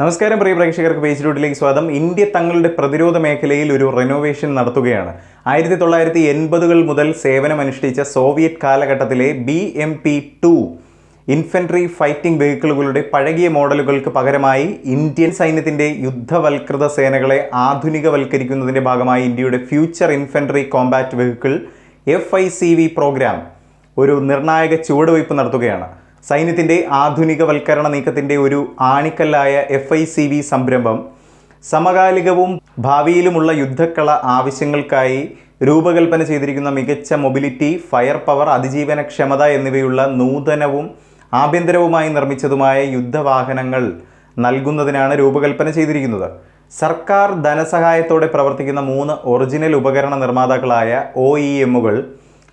നമസ്കാരം പ്രിയ പ്രേക്ഷകർക്ക് പേജ് റൂട്ടിലേക്ക് സ്വാഗതം. ഇന്ത്യ തങ്ങളുടെ പ്രതിരോധ മേഖലയിൽ ഒരു റെനോവേഷൻ നടത്തുകയാണ്. ആയിരത്തി തൊള്ളായിരത്തി എൺപതുകൾ മുതൽ സേവനമനുഷ്ഠിച്ച സോവിയറ്റ് കാലഘട്ടത്തിലെ B M P two infantry fighting വെഹിക്കിളുകളുടെ പഴകിയ മോഡലുകൾക്ക് പകരമായി ഇന്ത്യൻ സൈന്യത്തിന്റെ യുദ്ധവൽകൃത സേനകളെ ആധുനികവൽക്കരിക്കുന്നതിന്റെ ഭാഗമായി ഇന്ത്യയുടെ future infantry combat vehicle F I C V program ഒരു നിർണായക ചുവടുവയ്പ് നടത്തുകയാണ്. സൈന്യത്തിന്റെ ആധുനികവൽക്കരണ നീക്കത്തിന്റെ ഒരു ആണിക്കല്ലായ എഫ് ഐ സി വി സംരംഭം സമകാലികവും ഭാവിയിലുമുള്ള യുദ്ധക്കള ആവശ്യങ്ങൾക്കായി രൂപകൽപ്പന ചെയ്തിരിക്കുന്ന മികച്ച മൊബിലിറ്റി ഫയർ പവർ അതിജീവനക്ഷമത എന്നിവയുള്ള നൂതനവും ആഭ്യന്തരവുമായി നിർമ്മിച്ചതുമായ യുദ്ധവാഹനങ്ങൾ നൽകുന്നതിനാണ് രൂപകൽപ്പന ചെയ്തിരിക്കുന്നത്. സർക്കാർ ധനസഹായത്തോടെ പ്രവർത്തിക്കുന്ന മൂന്ന് ഒറിജിനൽ ഉപകരണ നിർമ്മാതാക്കളായ O E എമ്മുകൾ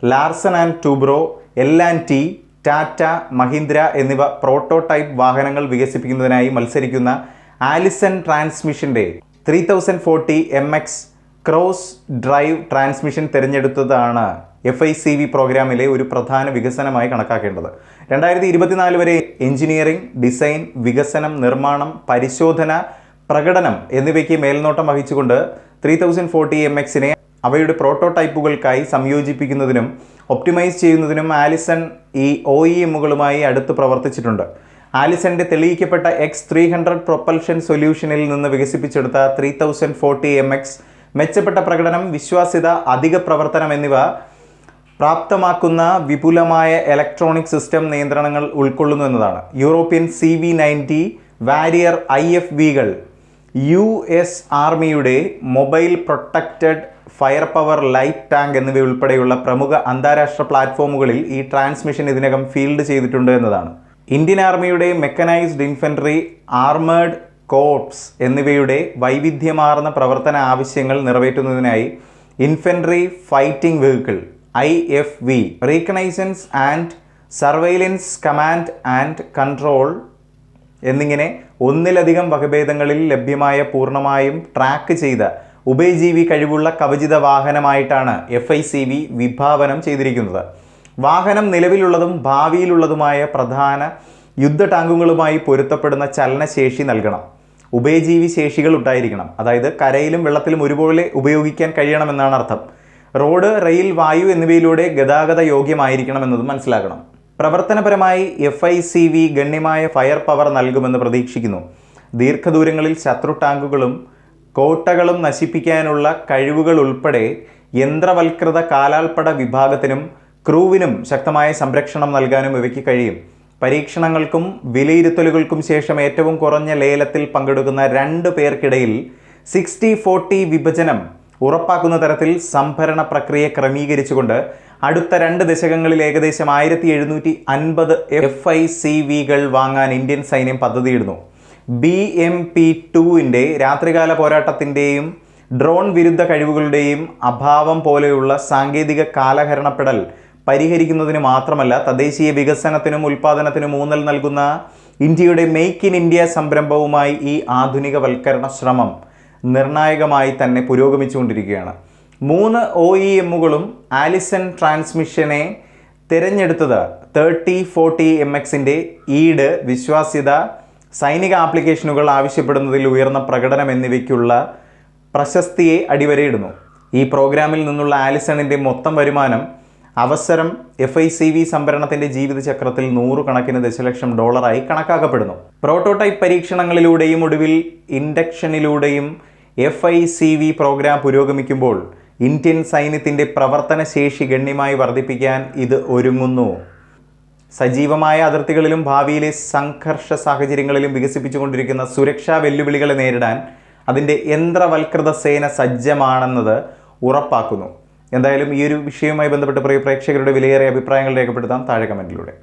Larsen and Toubro L and T Tata Mahindra എന്നിവ പ്രോട്ടോടൈപ്പ് വാഹനങ്ങൾ വികസിപ്പിക്കുന്നതിനായി മത്സരിക്കുന്ന Allison ട്രാൻസ്മിഷന്റെ three thousand forty M X cross drive transmission തിരഞ്ഞെടുത്തതാണ് F I C V പ്രോഗ്രാമിലെ ഒരു പ്രധാന വികസനമായി കണക്കാക്കേണ്ടത്. രണ്ടായിരത്തി ഇരുപത്തിനാല് വരെ എഞ്ചിനീയറിംഗ് ഡിസൈൻ വികസനം നിർമ്മാണം പരിശോധന പ്രകടനം എന്നിവയ്ക്ക് മേൽനോട്ടം വഹിച്ചുകൊണ്ട് ത്രീ തൗസൻഡ് ഫോർട്ടി എം എക്സിനെ അവയുടെ പ്രോട്ടോടൈപ്പുകൾക്കായി സംയോജിപ്പിക്കുന്നതിനും ഒപ്റ്റിമൈസ് ചെയ്യുന്നതിനും ആലിസൺ ഈ ഒ ഇ എമ്മുകളുമായി അടുത്ത് പ്രവർത്തിച്ചിട്ടുണ്ട്. ആലിസന്റെ തെളിയിക്കപ്പെട്ട എക്സ് ത്രീ ഹൺഡ്രഡ് പ്രൊപ്പൽഷൻ സൊല്യൂഷനിൽ നിന്ന് വികസിപ്പിച്ചെടുത്ത three thousand forty M X മെച്ചപ്പെട്ട പ്രകടനം വിശ്വാസ്യത അധിക പ്രവർത്തനം എന്നിവ പ്രാപ്തമാക്കുന്ന വിപുലമായ ഇലക്ട്രോണിക് സിസ്റ്റം നിയന്ത്രണങ്ങൾ ഉൾക്കൊള്ളുന്നു എന്നതാണ്. European C V ninety warrior I F വികൾ U S ആർമിയുടെ mobile protected firepower light tank എന്നിവയുൾപ്പെടെയുള്ള പ്രമുഖ അന്താരാഷ്ട്ര പ്ലാറ്റ്ഫോമുകളിൽ ഈ ട്രാൻസ്മിഷൻ ഇതിനകം ഫീൽഡ് ചെയ്തിട്ടുണ്ട് എന്നതാണ്. ഇന്ത്യൻ ആർമിയുടെ മെക്കനൈസ്ഡ് ഇൻഫൻട്രി ആർമേഡ് കോർപ്സ് എന്നിവയുടെ വൈവിധ്യമാർന്ന പ്രവർത്തന ആവശ്യങ്ങൾ നിറവേറ്റുന്നതിനായി infantry fighting vehicle I F V reconnaissance and surveillance command and control എന്നിങ്ങനെ ഒന്നിലധികം വകഭേദങ്ങളിൽ ലഭ്യമായ പൂർണമായും ട്രാക്ക് ചെയ്ത ഉഭയജീവി കഴിവുള്ള കവചിത വാഹനമായിട്ടാണ് എഫ് ഐ സി വി വിഭാവനം ചെയ്തിരിക്കുന്നത്. വാഹനം നിലവിലുള്ളതും ഭാവിയിലുള്ളതുമായ പ്രധാന യുദ്ധ ടാങ്കുകളുമായി പൊരുത്തപ്പെടുന്ന ചലനശേഷി നൽകണം. ഉഭയജീവി ശേഷികൾ ഉണ്ടായിരിക്കണം. അതായത് കരയിലും വെള്ളത്തിലും ഒരുപോലെ ഉപയോഗിക്കാൻ കഴിയണമെന്നാണ് അർത്ഥം. റോഡ് റെയിൽ വായു എന്നിവയിലൂടെ ഗതാഗത യോഗ്യമായിരിക്കണം എന്നതും മനസ്സിലാക്കണം. പ്രവർത്തനപരമായി എഫ് ഐ സി വി ഗണ്യമായ ഫയർ പവർ നൽകുമെന്ന് പ്രതീക്ഷിക്കുന്നു. ദീർഘദൂരങ്ങളിൽ ശത്രു ടാങ്കുകളും കോട്ടകളും നശിപ്പിക്കാനുള്ള കഴിവുകൾ ഉൾപ്പെടെ യന്ത്രവൽകൃത കാലാൾപ്പട വിഭാഗത്തിനും ക്രൂവിനും ശക്തമായ സംരക്ഷണം നൽകാനും ഇവയ്ക്ക് കഴിയും. പരീക്ഷണങ്ങൾക്കും വിലയിരുത്തലുകൾക്കും ശേഷം ഏറ്റവും കുറഞ്ഞ ലേലത്തിൽ പങ്കെടുക്കുന്ന രണ്ട് പേർക്കിടയിൽ സിക്സ്റ്റി ഫോർട്ടി വിഭജനം ഉറപ്പാക്കുന്ന തരത്തിൽ സംഭരണ പ്രക്രിയ ക്രമീകരിച്ചുകൊണ്ട് അടുത്ത രണ്ട് ദശകങ്ങളിൽ ഏകദേശം ആയിരത്തി എഴുന്നൂറ്റി അൻപത് എഫ് ഐ സി വികൾ വാങ്ങാൻ ഇന്ത്യൻ സൈന്യം പദ്ധതിയിടുന്നു. ബി എം പി ടുവിന്റെ രാത്രികാല പോരാട്ടത്തിന്റെയും ഡ്രോൺ വിരുദ്ധ കഴിവുകളുടെയും അഭാവം പോലെയുള്ള സാങ്കേതിക കാലഹരണപ്പെടൽ പരിഹരിക്കുന്നതിന് മാത്രമല്ല തദ്ദേശീയ വികസനത്തിനും ഉൽപ്പാദനത്തിനും ഊന്നൽ നൽകുന്ന ഇന്ത്യയുടെ മെയ്ക്ക് ഇൻ ഇന്ത്യ സംരംഭവുമായി ഈ ആധുനികവൽക്കരണ ശ്രമം നിർണായകമായി തന്നെ പുരോഗമിച്ചുകൊണ്ടിരിക്കുകയാണ്. മൂന്ന് ഒ ഇ എമ്മുകളും ആലിസൺ ട്രാൻസ്മിഷനെ തിരഞ്ഞെടുത്തത് തേർട്ടി ഫോർട്ടി എം എക്സിന്റെ ഈട് വിശ്വാസ്യത സൈനിക ആപ്ലിക്കേഷനുകൾ ആവശ്യപ്പെടുന്നതിൽ ഉയർന്ന പ്രകടനം എന്നിവയ്ക്കുള്ള പ്രശസ്തിയെ അടിവരയിടുന്നു. ഈ പ്രോഗ്രാമിൽ നിന്നുള്ള ആലിസണിന്റെ മൊത്തം വരുമാനം അവസരം എഫ് ഐ സി വി സംഭരണത്തിന്റെ ജീവിതചക്രത്തിൽ നൂറുകണക്കിന് ദശലക്ഷം ഡോളറായി കണക്കാക്കപ്പെടുന്നു. പ്രോട്ടോടൈപ്പ് പരീക്ഷണങ്ങളിലൂടെയും ഒടുവിൽ ഇൻഡക്ഷനിലൂടെയും F I C V program പുരോഗമിക്കുമ്പോൾ ഇന്ത്യൻ സൈന്യത്തിന്റെ പ്രവർത്തനശേഷി ഗണ്യമായി വർദ്ധിപ്പിക്കാൻ ഇത് ഒരുങ്ങുന്നു. സജീവമായ അതിർത്തികളിലും ഭാവിയിലെ സംഘർഷ സാഹചര്യങ്ങളിലും വികസിപ്പിച്ചുകൊണ്ടിരിക്കുന്ന സുരക്ഷാ വെല്ലുവിളികളെ നേരിടാൻ അതിന്റെ യന്ത്രവൽകൃത സേന സജ്ജമാണെന്നത് ഉറപ്പാക്കുന്നു. എന്തായാലും ഈ ഒരു വിഷയവുമായി ബന്ധപ്പെട്ട് പ്രിയ പ്രേക്ഷകരുടെ വിലയേറിയ അഭിപ്രായങ്ങൾ രേഖപ്പെടുത്താം താഴെ കമന്റിലൂടെ